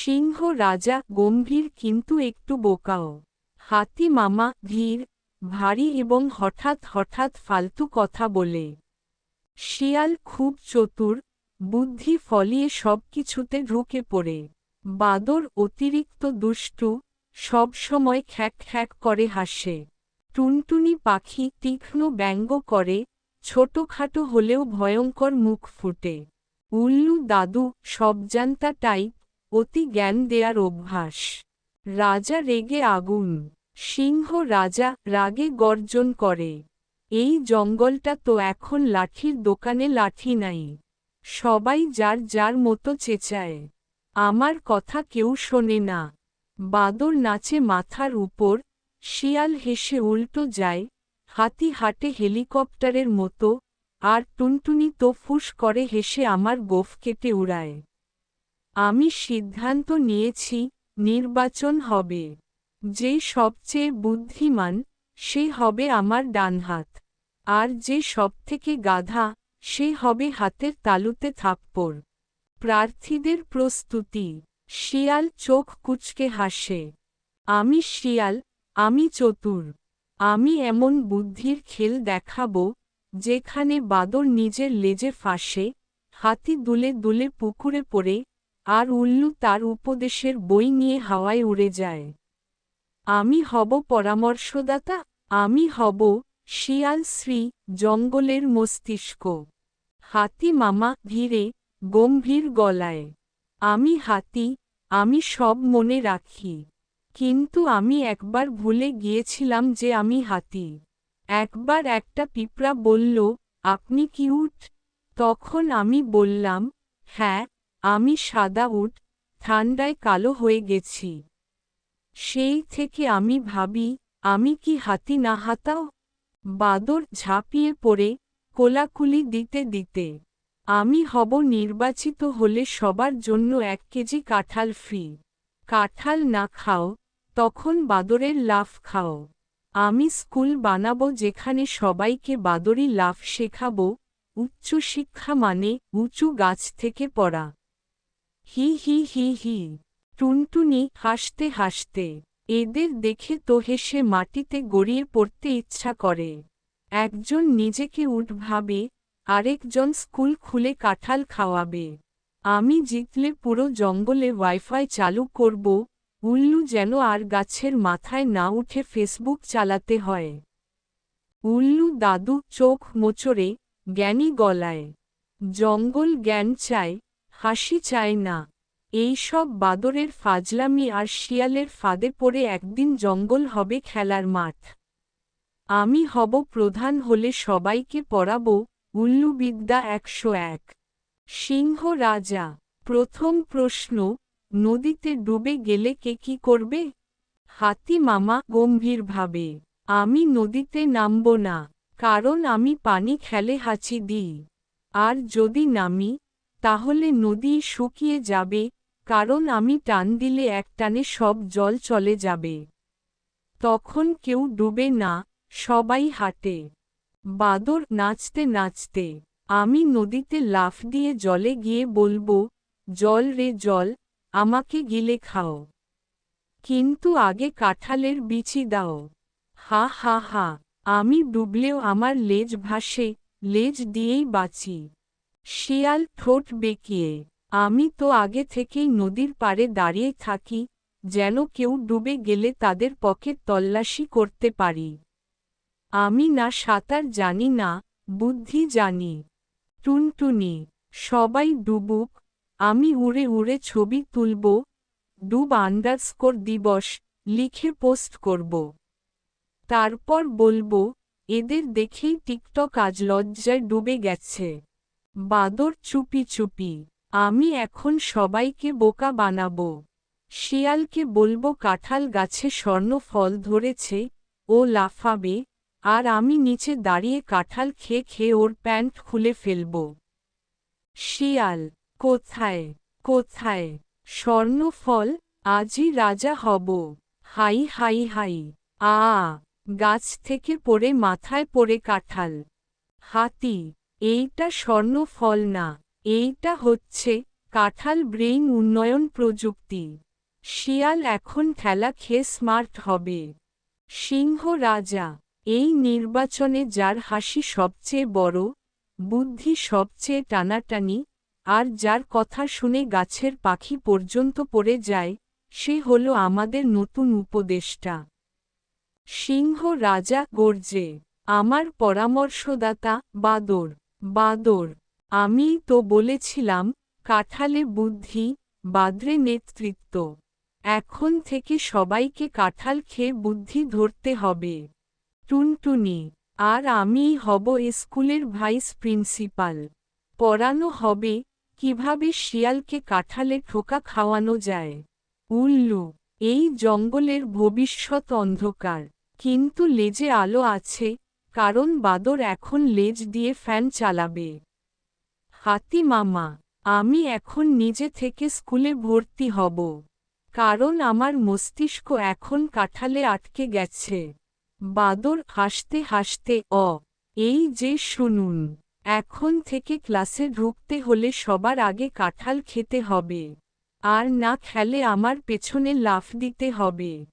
সিংহ রাজা গম্ভীর কিন্তু একটু বোকাও। হাতি মামা ধীর, ভারী এবং হঠাৎ হঠাৎ ফালতু কথা বলে। শিয়াল খুব চতুর, বুদ্ধি ফলিয়ে সবকিছুতে ঢুকে পড়ে। বাদর অতিরিক্ত দুষ্টু, সবসময় খ্যাক খ্যাক করে হাসে। টুনটুনি পাখি তীক্ষ্ণ ব্যঙ্গ করে, ছোটখাটো হলেও ভয়ঙ্কর মুখ ফুটে। উল্লু দাদু সবজান্তা টাইপ অতি জ্ঞান দেয়ার অভ্যাস। রাজা রেগে আগুন, সিংহ রাজা রাগে গর্জন করে। এই জঙ্গলটা তো এখন লাঠির দোকানে লাঠি নাই। সবাই যার যার মতো চেঁচায়। আমার কথা কেউ শোনে না। বাদর নাচে মাথার উপর, শিয়াল হেসে উল্টো যায়, হাতি হাটে হেলিকপ্টারের মতো, আর টুনটুনি তো ফুস করে হেসে আমার গোফ কেটে উড়ায়। আমি সিদ্ধান্ত নিয়েছি, নির্বাচন হবে। যে সবচেয়ে বুদ্ধিমান, সে হবে আমার ডানহাত আর যে সবথেকে গাধা, সে হবে হাতের তালুতে থাপ্পড়। প্রার্থীদের প্রস্তুতি। শিয়াল চোখ কুচকে হাসে। আমি শিয়াল, আমি চতুর। আমি এমন বুদ্ধির খেল দেখাব, যেখানে বাদর নিজের লেজে ফাঁসে, হাতি দুলে দুলে পুকুরে পড়ে আর উল্লু তার উপদেশের বই নিয়ে হাওয়ায় উড়ে যায়। আমি হব পরামর্শদাতা, আমি হব শিয়াল শ্রী জঙ্গলের মস্তিষ্ক। হাতি মামা ধীরে, গম্ভীর গলায়। আমি হাতি, আমি সব মনে রাখি। কিন্তু আমি একবার ভুলে গিয়েছিলাম যে আমি হাতি। একবার একটা পিঁপড়া বলল, আপনি কিউট? তখন আমি বললাম হ্যাঁ। আমি সাদা উট, ঠান্ডায় কালো হয়ে গেছি। সেই থেকে আমি ভাবি, আমি কি হাতি না হাতাও বাদর ঝাঁপিয়ে পড়ে, কোলাকুলি দিতে দিতে। আমি হব নির্বাচিত হলে সবার জন্য এক কেজি কাঁঠাল ফ্রি। কাঁঠাল না খাও, তখন বাদরের লাফ খাও। আমি স্কুল বানাবো যেখানে সবাইকে বাদরি লাফ শেখাবো উচ্চশিক্ষা মানে উঁচু গাছ থেকে পড়া। হি হি হি হি। টুনটুনি হাসতে হাসতে, এদের দেখে তো হেসে মাটিতে গড়িয়ে পড়তে ইচ্ছা করে। একজন নিজেকে উঠ ভাবে আরেকজন স্কুল খুলে কাঁঠাল খাওয়াবে। আমি জিতলে পুরো জঙ্গলে ওয়াইফাই চালু করব, উল্লু যেন আর গাছের মাথায় না উঠে ফেসবুক চালাতে হয়। উল্লু দাদু চোখ মোচড়ে, জ্ঞানী গলায়, জঙ্গল জ্ঞান চায় হাসি চায় না। এই সব বাদরের ফাজলামি আর শিয়ালের ফাঁদে পড়ে একদিন জঙ্গল হবে খেলার মাঠ। আমি হব প্রধান হলে সবাইকে পড়াব উল্লুবিদ্যা একশো এক। সিংহ রাজা, প্রথম প্রশ্ন, নদীতে ডুবে গেলে কে কি করবে? হাতি মামা গম্ভীরভাবে, আমি নদীতে নামব না, কারণ আমি পানি খেলে হাঁচি দিই। আর যদি নামি তাহলে নদী শুকিয়ে যাবে, কারণ আমি টান দিলে একটানে সব জল চলে যাবে। তখন কেউ ডুবে না, সবাই হাঁটে। বাদর নাচতে নাচতে, আমি নদীতে লাফ দিয়ে জলে গিয়ে বলব, জল রে জল, আমাকে গিলে খাও। কিন্তু আগে কাঁঠালের বিচি দাও। হা হা হা, আমি ডুবলেও আমার লেজ ভাসে, লেজ দিয়েই বাঁচি। শিয়াল ঠোঁট বেঁকিয়ে, আমি তো আগে থেকেই নদীর পাড়ে দাঁড়িয়ে থাকি, যেন কেউ ডুবে গেলে তাদের পকেট তল্লাশি করতে পারি। আমি না সাঁতার জানি না, বুদ্ধি জানি। টুনটুনি, সবাই ডুবুক, আমি উড়ে উড়ে ছবি তুলব, ডুব আন্ডারস্কোর দিবস, লিখে পোস্ট করব। তারপর বলব, এদের দেখেই টিকটক আজ লজ্জায় ডুবে গেছে। বাদর চুপি চুপি, আমি এখন সবাইকে বোকা বানাবো। শিয়ালকে বলব কাঁঠাল গাছে স্বর্ণ ফল ধরেছে, ও লাফাবে, আর আমি নিচে দাঁড়িয়ে কাঁঠাল খেয়ে খেয়ে ওর প্যান্ট খুলে ফেলব। শিয়াল, কোথায় কোথায়? স্বর্ণফল আজই রাজা হব। High high high. আ, গাছ থেকে পড়ে মাথায় পড়ে কাঁঠাল। হাতি এইটা স্বর্ণফল না, এইটা হচ্ছে কাঁঠাল ব্রেইন উন্নয়ন প্রযুক্তি। শিয়াল এখন খেলা খেয়ে স্মার্ট হবে। সিংহ রাজা, এই নির্বাচনে যার হাসি সবচেয়ে বড়, বুদ্ধি সবচেয়ে টানাটানি, আর যার কথা শুনে গাছের পাখি পর্যন্ত পড়ে যায়, সে হল আমাদের নতুন উপদেষ্টা। সিংহ রাজা গর্জে, আমার পরামর্শদাতা বাদর বাদর। আমিই তো বলেছিলাম, কাঠালে বুদ্ধি, বাদ্রে নেতৃত্ব। এখন থেকে সবাইকে কাঁঠাল খেয়ে বুদ্ধি ধরতে হবে। টুনটুনি, আর আমিই হব স্কুলের ভাইস প্রিন্সিপাল। পড়ানো হবে, কীভাবে শিয়ালকে কাঁঠালে ঠোকা খাওয়ানো যায়। উল্লু, এই জঙ্গলের ভবিষ্যৎ অন্ধকার, কিন্তু লেজে আলো আছে কারণ বাদর এখন লেজ দিয়ে ফ্যান চালাবে। হাতি মামা, আমি এখন নিজে থেকে স্কুলে ভর্তি হব। কারণ আমার মস্তিষ্ক এখন কাঠালে আটকে গেছে। বাদর হাসতে হাসতে, অ, এই যে শুনুন, এখন থেকে ক্লাসে ঢুকতে হলে সবার আগে কাঁঠাল খেতে হবে। আর না খেলে আমার পেছনে লাফ দিতে হবে।